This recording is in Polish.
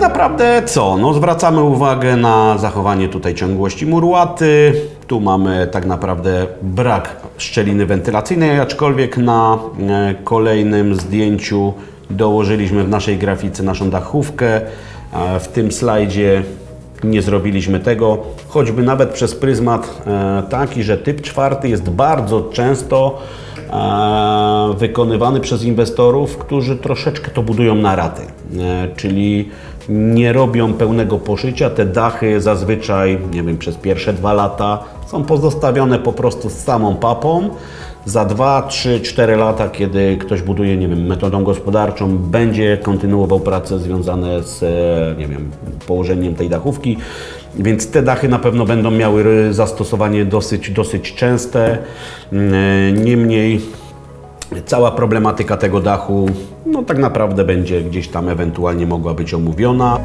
naprawdę co? No zwracamy uwagę na zachowanie tutaj ciągłości murłaty. Tu mamy tak naprawdę brak szczeliny wentylacyjnej, aczkolwiek na e, kolejnym zdjęciu dołożyliśmy w naszej grafice naszą dachówkę. E, W tym slajdzie nie zrobiliśmy tego, choćby nawet przez pryzmat e, taki, że typ czwarty jest bardzo często wykonywany przez inwestorów, którzy troszeczkę to budują na raty, czyli nie robią pełnego poszycia. Te dachy zazwyczaj, nie wiem, przez pierwsze dwa lata są pozostawione po prostu z samą papą. Za 2, 3, 4 lata, kiedy ktoś buduje, nie wiem, metodą gospodarczą, będzie kontynuował prace związane z, e, nie wiem, położeniem tej dachówki, więc te dachy na pewno będą miały zastosowanie dosyć, dosyć częste. Mm, e, Niemniej cała problematyka tego dachu, no tak naprawdę będzie gdzieś tam ewentualnie mogła być omówiona.